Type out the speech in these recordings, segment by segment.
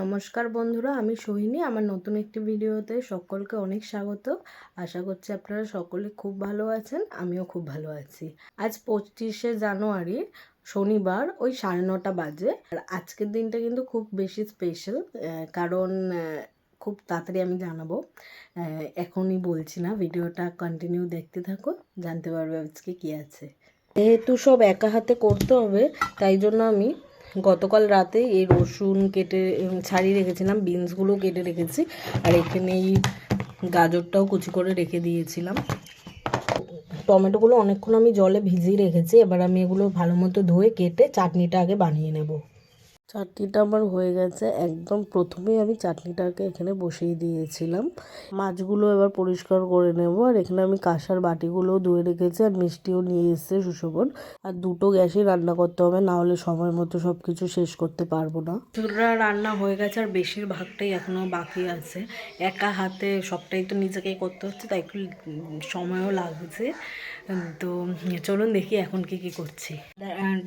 নমস্কার বন্ধুরা, আমি সোহিনী। আমার নতুন একটি ভিডিওতে সকলকে অনেক স্বাগত। আশা করছি আপনারা সকলে খুব ভালো আছেন, আমিও খুব ভালো আছি। আজ পঁচিশে জানুয়ারি, শনিবার, ওই সাড়ে নটা বাজে। আর আজকের দিনটা কিন্তু খুব বেশি স্পেশাল কারণ খুব তাড়াতাড়ি আমি জানাব। এখনই বলছি না, ভিডিওটা কন্টিনিউ দেখতে থাকো, জানতে পারবে আজকে কী আছে। যেহেতু সব একা হাতে করতে হবে, তাই জন্য আমি গতকাল রাতে এই রসুন কেটে ছাড়িয়ে রেখেছিলাম বিনসগুলো কেটে রেখেছি। আর এখানে এই গাজরটাও কুচি করে রেখে দিয়েছিলাম। টমেটোগুলো অনেকক্ষণ আমি জলে ভিজিয়ে রেখেছি, এবার আমি এগুলো ভালো মতো ধুয়ে কেটে চাটনিটা আগে বানিয়ে নেব। চাটনিটা আমার হয়ে গেছে। একদম প্রথমেই আমি চাটনিটাকে এখানে বসিয়ে দিয়েছিলাম। মাছগুলো এবার পরিষ্কার করে নেব। আর এখানে আমি কাঁসার বাটিগুলোও ধুয়ে রেখেছি আর মিষ্টিও নিয়ে এসেছে সুশোভন। আর দুটো গ্যাসেই রান্না করতে হবে, না হলে সময় মতো সব কিছু শেষ করতে পারব না। চুলরা রান্না হয়ে গেছে আর বেশিরভাগটাই এখনও বাকি আছে। একা হাতে সবটাই তো নিজেকেই করতে হচ্ছে, তাই একটু সময়ও লাগছে। তো চলুন দেখি এখন কি কি করছি।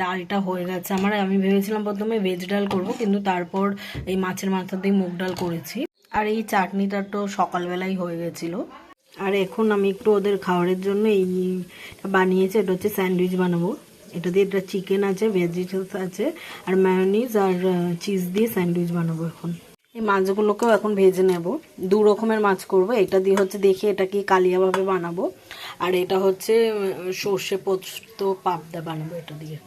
ডালটা হয়ে গেছে আমার। আমি ভেবেছিলাম প্রথমে ভেজ ডাল করব, কিন্তু তারপর এই মাছের মাথা দিয়ে মুগ ডাল করেছি। আর এই চাটনিটা তো সকালবেলাই হয়ে গেছিল। আর এখন আমি একটু ওদের খাবারের জন্য এই বানিয়েছি, এটা হচ্ছে স্যান্ডউইচ বানাবো। এটা দিয়ে এটা চিকেন আছে ভেজিটেবলস আছে, আর ম্যায়োনিজ আর চিজ দিয়ে স্যান্ডউইচ বানাবো এখন। এই মাছগুলোকেও এখন ভেজে নেব। দু রকমের মাছ করব। এটা দিয়ে হচ্ছে দেখি এটা কি কালিয়াভাবে বানাবো। আর এটা হচ্ছে সর্ষে পোস্ত পাবদা বানাবো এটা দিয়ে।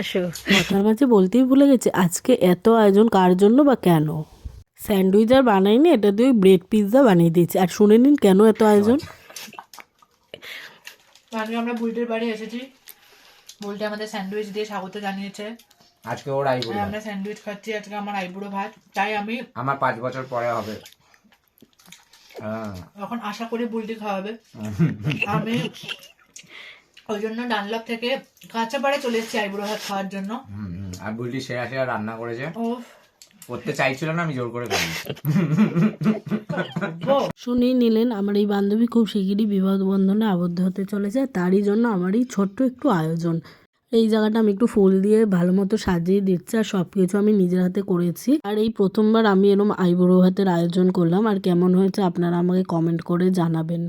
আসো। মাথার মাঝে বলতেই ভুলে গেছে আজকে এত আয়োজন কার জন্য বা কেন? স্যান্ডউইচ আর বানাইনি এটা দিয়ে ব্রেড পিৎজা বানিয়ে দিয়েছি। আর শুনে নিন কেন এত আয়োজন। আমরা বুলটির বাড়ি এসেছি। বুলটি আমাদের স্যান্ডউইচ দিয়ে স্বাগত জানিয়েছে। আজকে ওর আইবুড়ো আমরা স্যান্ডউইচ খাচ্ছি আজকে আমার আইবুড়ো ভাত। তাই আমি আমার পাঁচ বছর পরে হবে। হ্যাঁ। এখন আশা করি বুলটি খাওয়াবে। আমি ওই জন্য ডানলপ থেকে কাঁচা পাড়ে চলে এসেছি আইবুড়ো ভাত খাওয়ার জন্য। আর বুলটি সেরা সেরা রান্না করেছে। ও করতে চাইছিল না আমি জোর করে করি শুনেই নিলেন আমার এই বান্ধবী খুব শিগগিরই বিবাহ বন্ধনে আবদ্ধ হতে চলেছে তারই জন্য আমার এই ছোট্ট একটু আয়োজন। এই জায়গাটা আমি একটু ফুল দিয়ে ভালো মতো সাজিয়ে দিচ্ছি আর সব কিছু আমি নিজের হাতে করেছি। আর এই প্রথমবার আমি এরম আইবুড়ো হাতের আয়োজন করলাম আর কেমন হয়েছে আপনারা আমাকে কমেন্ট করে জানাবেন।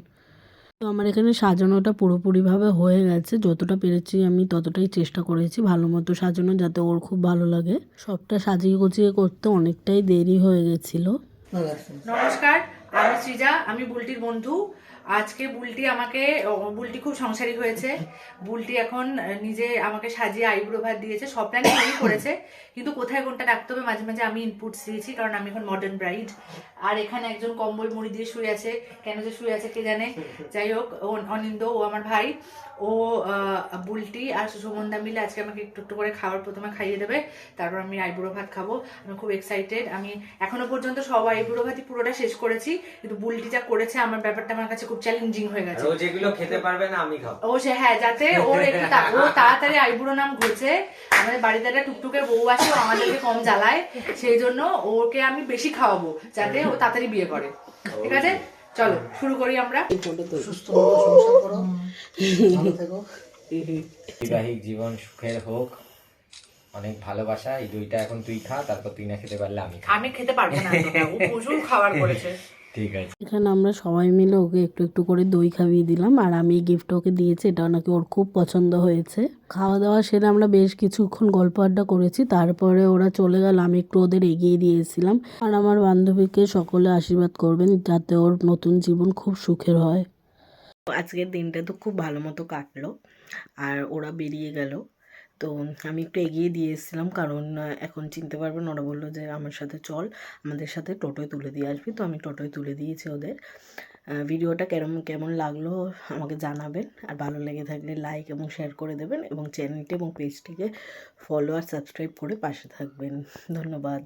তো আমার এখানে সাজানোটা পুরোপুরিভাবে হয়ে গেছে, যতটা পেরেছি আমি ততটাই চেষ্টা করেছি ভালো মতো সাজানো যাতে ওর খুব ভালো লাগে। সবটা সাজিয়ে গুছিয়ে করতে অনেকটাই দেরি হয়ে গেছিল। নমস্কার, আমি সৃজা, আমি বুলটির বন্ধু। আজকে বুলটি আমাকে বুলটি খুব সংসারী হয়েছে। বুলটি এখন নিজে আমাকে সাজিয়ে আইব্রো ভাত দিয়েছে। সব প্ল্যান সেই করেছে, কিন্তু কোথায় কোনটা রাখতে হবে মাঝে মাঝে আমি ইনপুটস দিয়েছি, কারণ আমি এখন মডার্ন ব্রাইড আর এখানে একজন কম্বল মুড়ি দিয়ে শুয়ে আছে, কেন যে শুয়ে আছে কে জানে? যাই হোক অনিন্দ, ও আমার ভাই, ও বুলটি আর সুমনদা মিলে আজকে আমাকে একটু একটু করে খাবার প্রথমে খাইয়ে দেবে, তারপর আমি আইবুড়ো ভাত খাব। আমি খুব এক্সাইটেড আমি এখনও পর্যন্ত সব আইবুড়ো ভাতই পুরোটা শেষ করেছি, কিন্তু বুলটি যা করেছে, আমার ব্যাপারটা আমার কাছে খুব চ্যালেঞ্জিং হয়ে গেছে। ও যেগুলো খেতে পারবে না আমি খাব। ও সে হ্যাঁ যাতে ওর একটু ও তাড়াতাড়ি আইবুড়ো নাম ঘুরছে। আমাদের বাড়িতে একটা টুকটুকের বউ আছে ও আমাদেরকে কম জ্বালায়। সেই জন্য ওকে আমি বেশি খাওয়াবো যাতে ও তাড়াতাড়ি বিয়ে করে। ঠিক আছে? চলো শুরু করি আমরা। বিবাহিক জীবন সুখের হোক অনেক ভালোবাসা এই দুইটা এখন তুই খা তারপর তুই না খেতে পারলে আমি আমি খেতে পারব না ও প্রচুর খাবার করেছে। ঠিক আছে। এখানে আমরা সবাই মিলে ওকে একটু একটু করে দই খাইয়ে দিলাম আর আমি এই গিফট ওকে দিয়েছি এটা নাকি ওর খুব পছন্দ হয়েছে। খাওয়া দাওয়া সেরে আমরা বেশ কিছুক্ষণ গল্প আড্ডা করেছি তারপরে ওরা চলে গেল আমি একটু ওদের এগিয়ে দিয়েছিলাম। আর আমার বান্ধবীকে সকলে আশীর্বাদ করবেন যাতে ওর নতুন জীবন খুব সুখের হয়। আজকের দিনটা তো খুব ভালো মতো কাটলো আর ওরা বেরিয়ে গেল। তো আমি একটু এগিয়ে দিয়ে এসেছিলাম কারণ এখন চিনতে পারবেন ওরা বলল যে আমার সাথে চল, আমাদের সাথে টোটোয় তুলে দিয়ে আসবি। তো আমি টোটোয় তুলে দিয়েছি ওদের। ভিডিওটা কেরম, কেমন লাগল আমাকে জানাবেন। আর ভালো লেগে থাকলে লাইক এবং শেয়ার করে দেবেন এবং চ্যানেলটি এবং পেজটিকে ফলো আর সাবস্ক্রাইব করে পাশে থাকবেন। ধন্যবাদ।